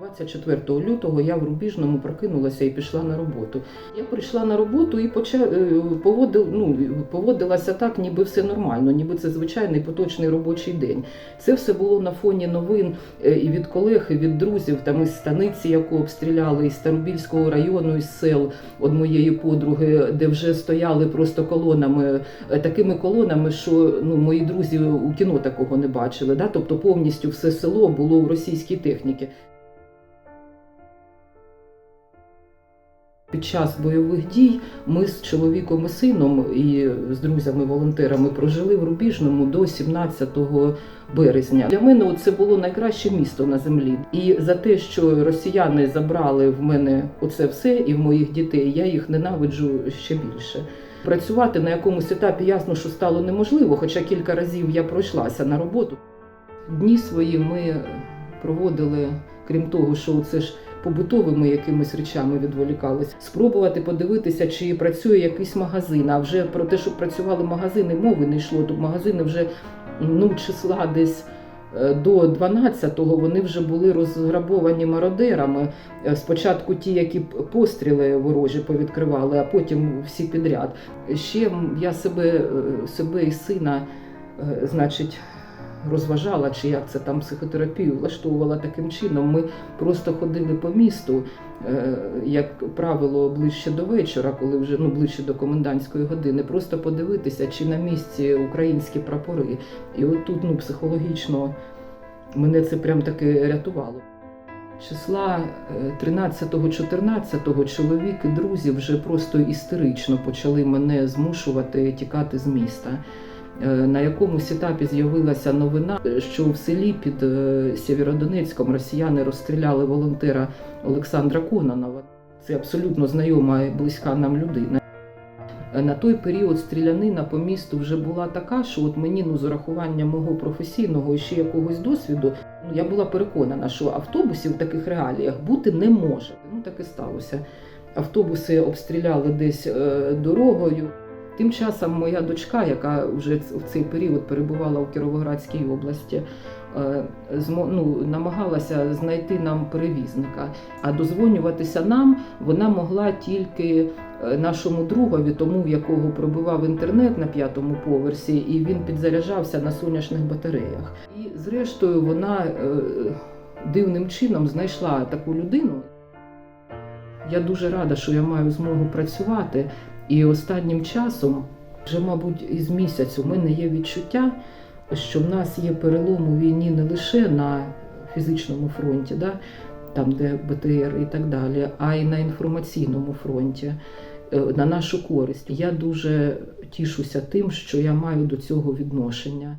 24 лютого я в Рубіжному прокинулася і пішла на роботу. Я прийшла на роботу і поча... е, поводил... ну, поводилася так, ніби все нормально, ніби це звичайний поточний робочий день. Це все було на фоні новин е, і від колег, і від друзів, там із станиці, яку обстріляли, із Старобільського району, із сел од моєї подруги, де вже стояли просто колонами, е, такими колонами, що ну, мої друзі у кіно такого не бачили. Да? Тобто повністю все село було в російській техніці. Під час бойових дій ми з чоловіком і сином і з друзями-волонтерами прожили в Рубіжному до 17 березня. Для мене це було найкраще місто на землі. І за те, що росіяни забрали в мене оце все і в моїх дітей, я їх ненавиджу ще більше. Працювати на якомусь етапі ясно, що стало неможливо, хоча кілька разів я пройшлася на роботу. Дні свої ми проводили, крім того, що це ж побутовими якимись речами відволікались, спробувати подивитися, чи працює якийсь магазин. А вже про те, щоб працювали магазини, мови не йшло. Тут магазини вже ну, числа десь. е, До 12-го вони вже були розграбовані мародерами. Е, Спочатку ті, які постріли ворожі повідкривали, а потім всі підряд. Ще я себе, е, себе і сина, значить, розважала, чи як це там психотерапію влаштовувала таким чином. Ми просто ходили по місту, е, як правило, ближче до вечора, коли вже ну ближче до комендантської години, просто подивитися, чи на місці українські прапори. І от тут ну, психологічно мене це прям таки рятувало. Числа е, 13-14 чоловік і друзі вже просто істерично почали мене змушувати тікати з міста. Е, На якомусь етапі з'явилася новина, що в селі під е, Сєвєродонецьком росіяни розстріляли волонтера Олександра Кононова. Це абсолютно знайома і близька нам людина. Е, На той період стрілянина по місту вже була така, що от мені ну, з урахуванням мого професійного і ще якогось досвіду, ну я була переконана, що автобусів в таких реаліях бути не може. Ну так і сталося. Автобуси обстріляли десь е, дорогою. Тим часом моя дочка, яка вже в цей період перебувала у Кіровоградській області, е, ну, намагалася знайти нам перевізника. А дозвонюватися нам вона могла тільки е, нашому другові, тому в якого пробивав інтернет на п'ятому поверсі, і він підзаряджався на сонячних батареях. І зрештою вона е, дивним чином знайшла таку людину. Я дуже рада, що я маю змогу працювати. І останнім часом, вже, мабуть, із місяць у мене є відчуття, що в нас є перелом у війні не лише на фізичному фронті, да, там, де БТР і так далі, а й на інформаційному фронті, е, на нашу користь. Я дуже тішуся тим, що я маю до цього відношення.